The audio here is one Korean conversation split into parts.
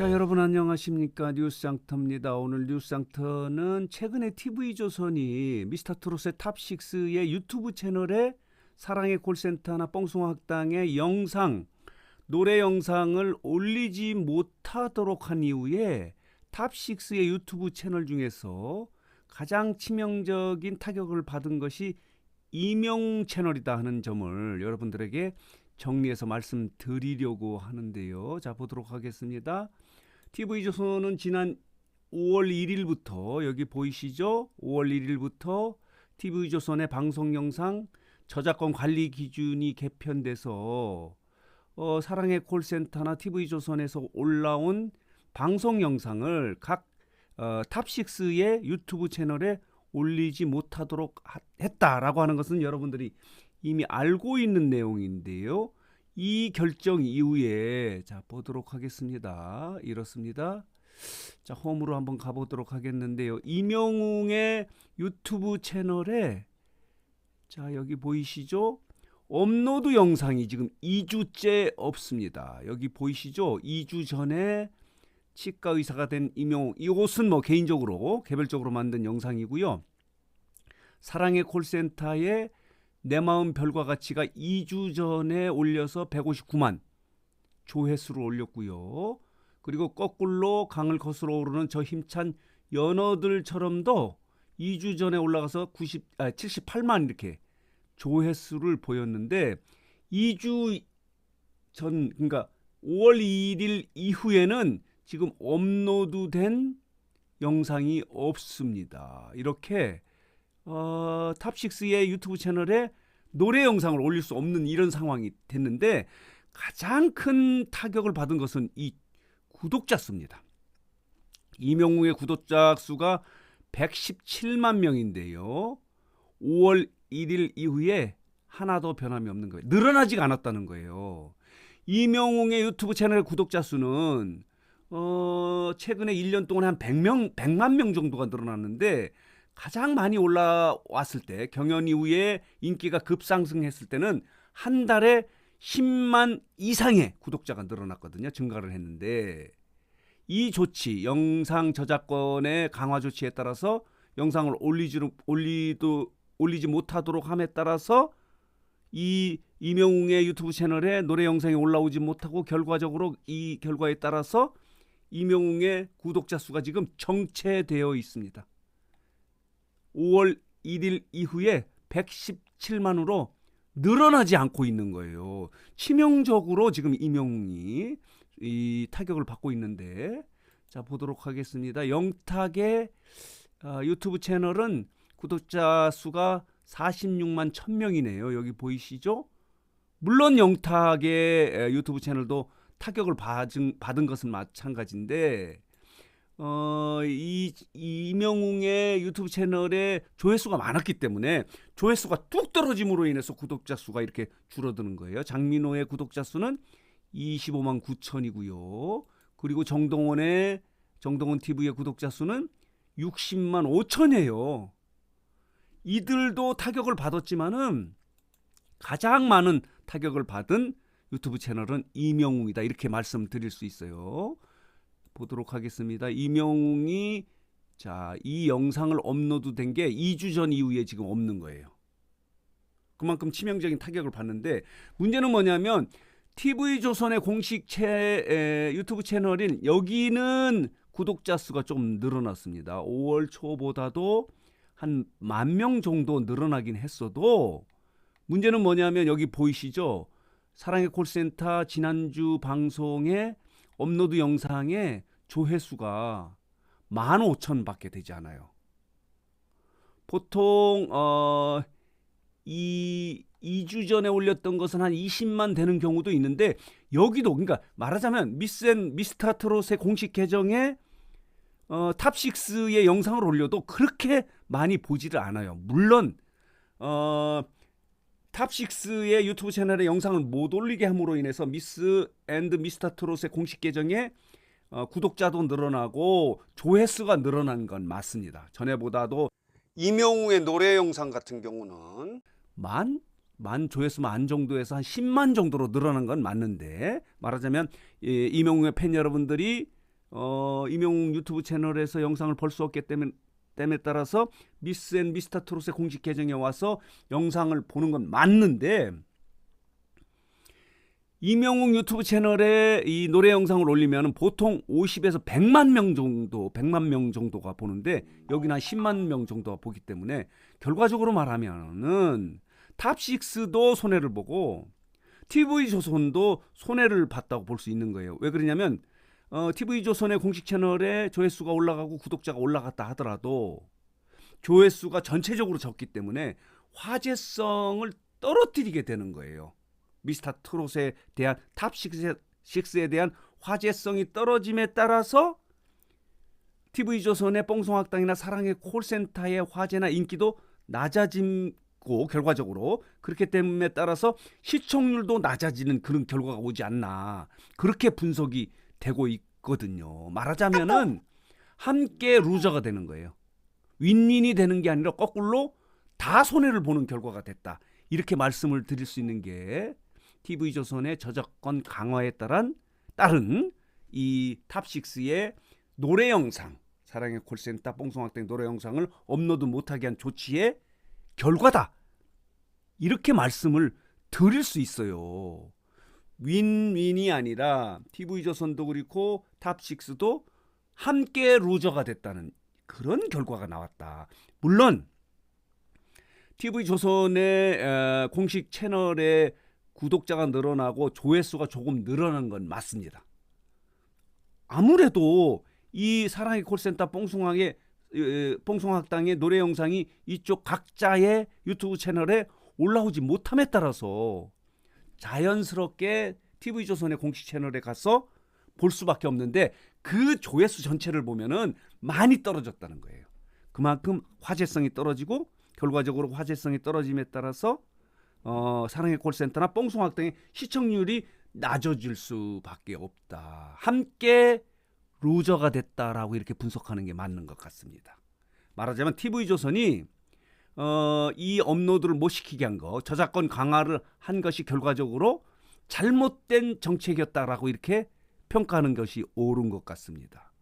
자 여러분 안녕하십니까 뉴스장터입니다. 오늘 뉴스장터는 최근에 TV조선이 미스터 트롯의 탑6의 유튜브 채널에 사랑의 콜센터나 뻥숭아 학당의 영상 노래 영상을 올리지 못하도록 한 이후에 탑6의 유튜브 채널 중에서 가장 치명적인 타격을 받은 것이 이명 채널이다 하는 점을 여러분들에게 정리해서 말씀드리려고 하는데요. 자 보도록 하겠습니다. TV조선은 지난 5월 1일부터 여기 보이시죠? 5월 1일부터 TV조선의 방송 영상 저작권 관리 기준이 개편돼서 어, 사랑의 콜센터나 TV조선에서 올라온 방송 영상을 각 어, 탑6의 유튜브 채널에 올리지 못하도록 하- 했다라고 하는 것은 여러분들이 이미 알고 있는 내용인데요. 이 결정 이후에 자 보도록 하겠습니다. 이렇습니다. 자 홈으로 한번 가보도록 하겠는데요. 이명웅의 유튜브 채널에 자 여기 보이시죠? 업로드 영상이 지금 2주째 없습니다. 여기 보이시죠? 2주 전에 치과 의사가 된 이명웅 이곳은 뭐 개인적으로 개별적으로 만든 영상이고요. 사랑의 콜센터에 내 마음 별과 같이가 2주 전에 올려서 159만 조회수를 올렸고요. 그리고 거꾸로 강을 거슬러 오르는 저 힘찬 연어들처럼도 2주 전에 올라가서 90, 아, 78만 이렇게 조회수를 보였는데 2주 전 그러니까 5월 2일 이후에는 지금 업로드된 영상이 없습니다. 이렇게 어, 탑6의 유튜브 채널에 노래 영상을 올릴 수 없는 이런 상황이 됐는데 가장 큰 타격을 받은 것은 이 구독자 수입니다. 이명웅의 구독자 수가 117만 명인데요. 5월 1일 이후에 하나도 변함이 없는 거예요. 늘어나지가 않았다는 거예요. 이명웅의 유튜브 채널의 구독자 수는 어, 최근에 1년 동안 한 100명, 100만 명 정도가 늘어났는데 가장 많이 올라왔을 때 경연 이후에 인기가 급상승했을 때는 한 달에 10만 이상의 구독자가 늘어났거든요. 증가를 했는데 이 조치, 영상 저작권의 강화 조치에 따라서 영상을 올리지 올리도 올리지 못하도록 함에 따라서 이 이명웅의 유튜브 채널에 노래 영상이 올라오지 못하고 결과적으로 이 결과에 따라서 이명웅의 구독자 수가 지금 정체되어 있습니다. 5월 1일 이후에 117만으로 늘어나지 않고 있는 거예요. 치명적으로 지금 이명웅이 이 타격을 받고 있는데 자 보도록 하겠습니다. 영탁의 어, 유튜브 채널은 구독자 수가 46만 1000명이네요. 여기 보이시죠? 물론 영탁의 에, 유튜브 채널도 타격을 받은, 받은 것은 마찬가지인데 어, 이, 이명웅의 유튜브 채널에 조회수가 많았기 때문에 조회수가 뚝 떨어짐으로 인해서 구독자 수가 이렇게 줄어드는 거예요. 장민호의 구독자 수는 25만 9천이고요. 그리고 정동원의 정동원 TV의 구독자 수는 60만 5천이에요. 이들도 타격을 받았지만은 가장 많은 타격을 받은 유튜브 채널은 이명웅이다 이렇게 말씀드릴 수 있어요. 보도록 하겠습니다. 이명웅이 자, 이 영상을 업로드 된 게 2주 전 이후에 지금 없는 거예요. 그만큼 치명적인 타격을 받는데 문제는 뭐냐면 TV조선의 공식 채, 에, 유튜브 채널인 여기는 구독자 수가 좀 늘어났습니다. 5월 초보다도 한 만 명 정도 늘어나긴 했어도 문제는 뭐냐면 여기 보이시죠? 사랑의 콜센터 지난주 방송에 업로드 영상의 조회수가 15,000밖에 되지 않아요. 보통 어, 이 2주 전에 올렸던 것은 한 20만 되는 경우도 있는데 여기도 그러니까 말하자면 미스앤 미스타트롯의 공식 계정에 어, 탑6의 영상을 올려도 그렇게 많이 보지를 않아요. 물론 어, 탑6의 유튜브 채널에 영상을 못 올리게 함으로 인해서 미스 앤드 미스터 트롯의 공식 계정에 어, 구독자도 늘어나고 조회수가 늘어난 건 맞습니다. 전에보다도 이명우의 노래 영상 같은 경우는 만? 만 조회수 만 정도에서 한 10만 정도로 늘어난 건 맞는데 말하자면 예, 이명우의 팬 여러분들이 어, 임영웅 유튜브 채널에서 영상을 볼 수 없기 때문에 땜에 따라서 미스 앤 미스터 트롯의 공식 계정에 와서 영상을 보는 건 맞는데 이명웅 유튜브 채널에 이 노래 영상을 올리면 보통 50에서 100만 명 정도, 100만 명 정도가 보는데 여기는 한 10만 명 정도가 보기 때문에 결과적으로 말하면은 탑6도 손해를 보고 TV조선도 손해를 봤다고 볼 수 있는 거예요. 왜 그러냐면 어, TV조선의 공식 채널에 조회수가 올라가고 구독자가 올라갔다 하더라도 조회수가 전체적으로 적기 때문에 화제성을 떨어뜨리게 되는 거예요. 미스터 트롯에 대한 탑6에 대한 화제성이 떨어짐에 따라서 TV조선의 뽕송학당이나 사랑의 콜센터의 화제나 인기도 낮아짐고 결과적으로 그렇기 때문에 따라서 시청률도 낮아지는 그런 결과가 오지 않나 그렇게 분석이 되고 있거든요. 말하자면은 함께 루저가 되는 거예요. 윈윈이 되는 게 아니라 거꾸로 다 손해를 보는 결과가 됐다. 이렇게 말씀을 드릴 수 있는 게 TV조선의 저작권 강화에 따른 따른 이 탑6의 노래 영상 사랑의 콜센터 뽕송학생 노래 영상을 업로드 못하게 한 조치의 결과다. 이렇게 말씀을 드릴 수 있어요. 윈윈이 아니라 TV조선도 그렇고 탑6도 함께 루저가 됐다는 그런 결과가 나왔다. 물론 TV조선의 공식 채널에 구독자가 늘어나고 조회수가 조금 늘어난 건 맞습니다. 아무래도 이 사랑의 콜센터 뽕송학의 뽕송학당의 노래 영상이 이쪽 각자의 유튜브 채널에 올라오지 못함에 따라서 자연스럽게 TV조선의 공식 채널에 가서 볼 수밖에 없는데 그 조회수 전체를 보면은 많이 떨어졌다는 거예요. 그만큼 화제성이 떨어지고 결과적으로 화제성이 떨어짐에 따라서 어, 사랑의 콜센터나 뽕송학 등의 시청률이 낮아질 수밖에 없다. 함께 루저가 됐다라고 이렇게 분석하는 게 맞는 것 같습니다. 말하자면 TV조선이 어, 이 업로드를 못 시키게 한 거, 저작권 강화를 한 것이 결과적으로 잘못된 정책이었다라고 이렇게 평가하는 것이 옳은 것 같습니다.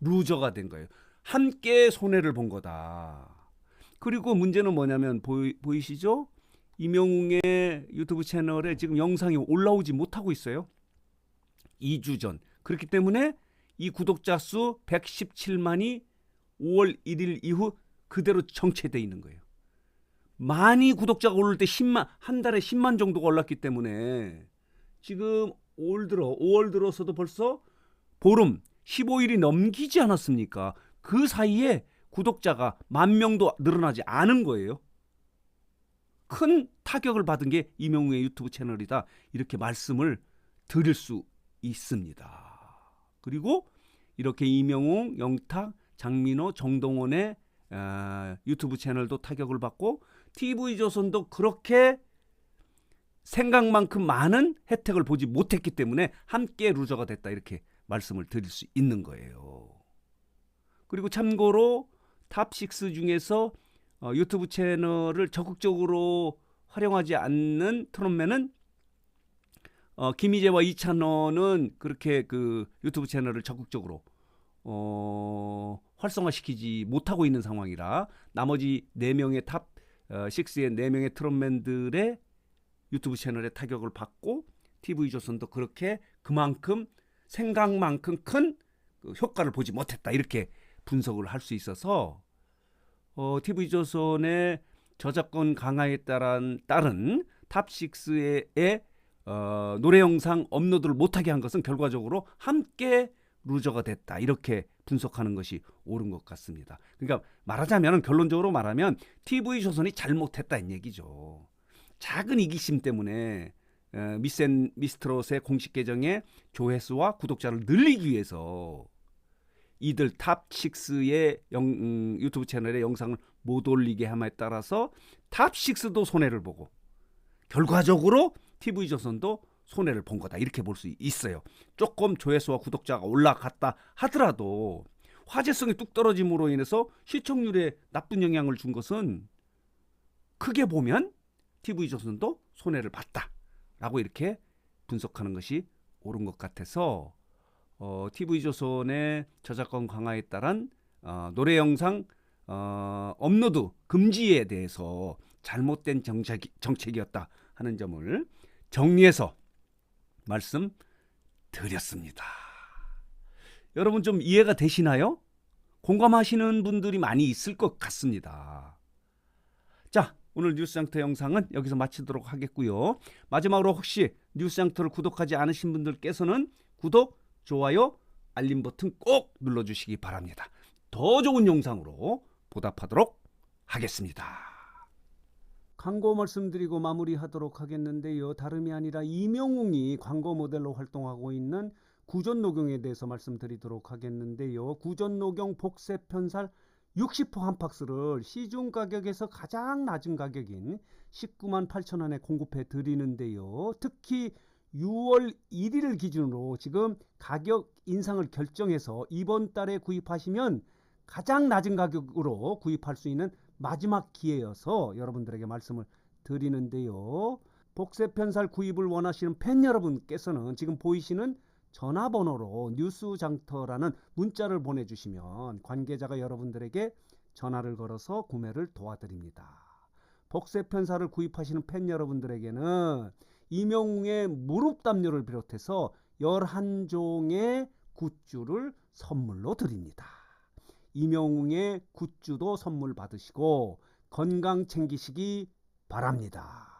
루저가 된 거예요. 함께 손해를 본 거다. 그리고 문제는 뭐냐면 보이, 보이시죠? 이명웅의 유튜브 채널에 지금 영상이 올라오지 못하고 있어요. 2주 전. 그렇기 때문에 이 구독자 수 117만이 5월 1일 이후 그대로 정체돼 있는 거예요. 많이 구독자가 오를 때 10만 한 달에 10만 정도가 올랐기 때문에 지금 올 들어 5월 들어서도 벌써 보름 15일이 넘기지 않았습니까? 그 사이에 구독자가 만 명도 늘어나지 않은 거예요. 큰 타격을 받은 게 이명웅의 유튜브 채널이다. 이렇게 말씀을 드릴 수 있습니다. 그리고 이렇게 이명웅, 영탁, 장민호, 정동원의 어, 유튜브 채널도 타격을 받고 TV조선도 그렇게 생각만큼 많은 혜택을 보지 못했기 때문에 함께 루저가 됐다 이렇게 말씀을 드릴 수 있는 거예요. 그리고 참고로 탑6 중에서 어, 유튜브 채널을 적극적으로 활용하지 않는 트롯맨은 어, 김희재와 이찬원은 그렇게 그 유튜브 채널을 적극적으로 어, 활성화시키지 못하고 있는 상황이라 나머지 네 명의 탑 어, 6의 네 명의 트롯맨들의 유튜브 채널에 타격을 받고 TV조선도 그렇게 그만큼 생각만큼 큰 그 효과를 보지 못했다. 이렇게 분석을 할 수 있어서 어, TV조선의 저작권 강화에 따른, 따른 탑6의 어, 노래 영상 업로드를 못하게 한 것은 결과적으로 함께 루저가 됐다. 이렇게 분석하는 것이 옳은 것 같습니다. 그러니까 말하자면 결론적으로 말하면 TV조선이 잘못했다는 얘기죠. 작은 이기심 때문에 어, 미센 미스트롯의 공식 계정에 조회수와 구독자를 늘리기 위해서 이들 탑 6의 영, 음, 유튜브 채널에 영상을 못 올리게 함에 따라서 탑 6도 손해를 보고 결과적으로 TV조선도 손해를 본 거다. 이렇게 볼 수 있어요. 조금 조회수와 구독자가 올라갔다 하더라도 화제성이 뚝 떨어짐으로 인해서 시청률에 나쁜 영향을 준 것은 크게 보면 TV조선도 손해를 봤다. 라고 이렇게 분석하는 것이 옳은 것 같아서 어, TV조선의 저작권 강화에 따른 어, 노래 영상 어, 업로드 금지에 대해서 잘못된 정책, 정책이었다 하는 점을 정리해서 말씀 드렸습니다. 여러분 좀 이해가 되시나요? 공감하시는 분들이 많이 있을 것 같습니다. 자, 오늘 뉴스 장터 영상은 여기서 마치도록 하겠고요. 마지막으로 혹시 뉴스 장터를 구독하지 않으신 분들께서는 구독, 좋아요, 알림 버튼 꼭 눌러주시기 바랍니다. 더 좋은 영상으로 보답하도록 하겠습니다. 광고 말씀드리고 마무리하도록 하겠는데요. 다름이 아니라 이명웅이 광고 모델로 활동하고 있는 구전녹용에 대해서 말씀드리도록 하겠는데요. 구전녹용 복세 편살 60호 한 박스를 시중 가격에서 가장 낮은 가격인 19만 8천 원에 공급해 드리는데요. 특히 6월 1일 기준으로 지금 가격 인상을 결정해서 이번 달에 구입하시면 가장 낮은 가격으로 구입할 수 있는 마지막 기회여서 여러분들에게 말씀을 드리는데요. 복세 편살 구입을 원하시는 팬 여러분께서는 지금 보이시는 전화번호로 뉴스장터라는 문자를 보내주시면 관계자가 여러분들에게 전화를 걸어서 구매를 도와드립니다. 복세 편사를 구입하시는 팬 여러분들에게는 이명웅의 무릎 담요를 비롯해서 11종의 굿즈를 선물로 드립니다. 이명웅의 굿즈도 선물 받으시고 건강 챙기시기 바랍니다.